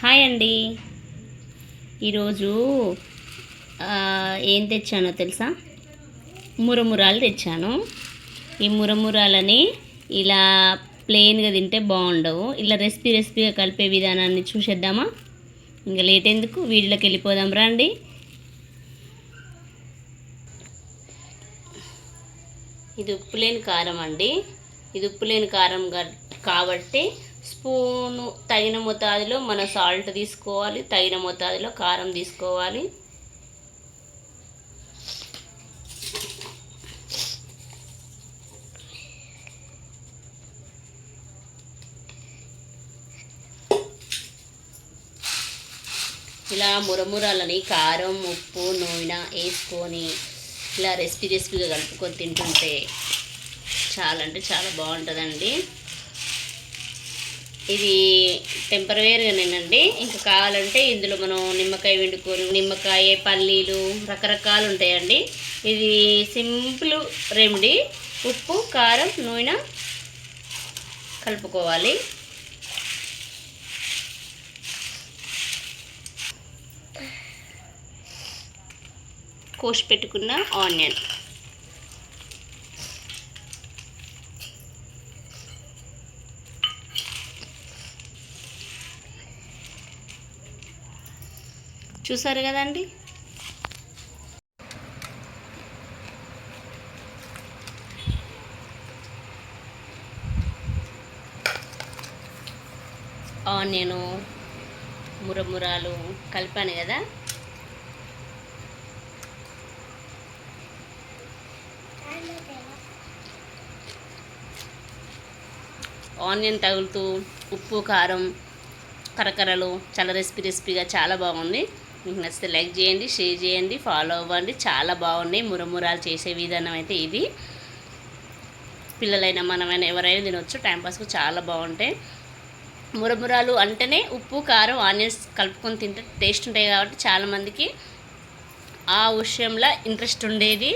Hi అండి. ఈరోజు ఏం తెచ్చానో తెలుసా? మురమురాలు తెచ్చాను. ఈ మురమురాలని ఇలా ప్లెయిన్గా తింటే బాగుండవు. ఇలా రెసిపీ రెసిపీగా కలిపే విధానాన్ని చూసేద్దామా? ఇంకా లేట్ ఎందుకు? వీడిలోకి వెళ్ళిపోదాం రండి. ఇది ఉప్పులేని కారం అండి. ఇది ఉప్పులేని కారం కాబట్టి స్పూను తగిన మోతాదులో మన సాల్ట్ తీసుకోవాలి తగిన మోతాదులో కారం తీసుకోవాలి. ఇలా మురమురాలని కారం ఉప్పు నూనె వేసుకొని ఇలా రెసిపీ రెసిపీగా కలుపుకొని తింటుంటే చాలా అంటే చాలా బాగుంటుందండి. ఇది టెంపరవేర్గానేనండి. ఇంకా కావాలంటే ఇందులో మనం నిమ్మకాయ వండుకొని నిమ్మకాయ పల్లీలు రకరకాలు ఉంటాయండి. ఇది సింపుల్ రెమెడీ. ఉప్పు కారం నూనె కలుపుకోవాలి. కోసి పెట్టుకున్న ఆనియన్. చూసారు కదండి? ఆనియను మురమురాలు కలిపాను కదా? ఆనియన్ తగులుతూ ఉప్పు కారం కరకరలు చాలా రెసిపీ రెసిపీగా చాలా బాగుంది. మీకు నచ్చితే లైక్ చేయండి షేర్ చేయండి ఫాలో అవ్వండి. చాలా బాగున్నాయి మురమురాలు చేసే విధానం అయితే ఇది. పిల్లలైనా మనమైనా ఎవరైనా తినొచ్చు టైంపాస్కు చాలా బాగుంటాయి. మురమురాలు అంటేనే ఉప్పు కారం ఆనియన్స్ కలుపుకొని తింటే టేస్ట్ ఉంటాయి కాబట్టి చాలామందికి ఆ విషయంలో ఇంట్రెస్ట్ ఉండేది.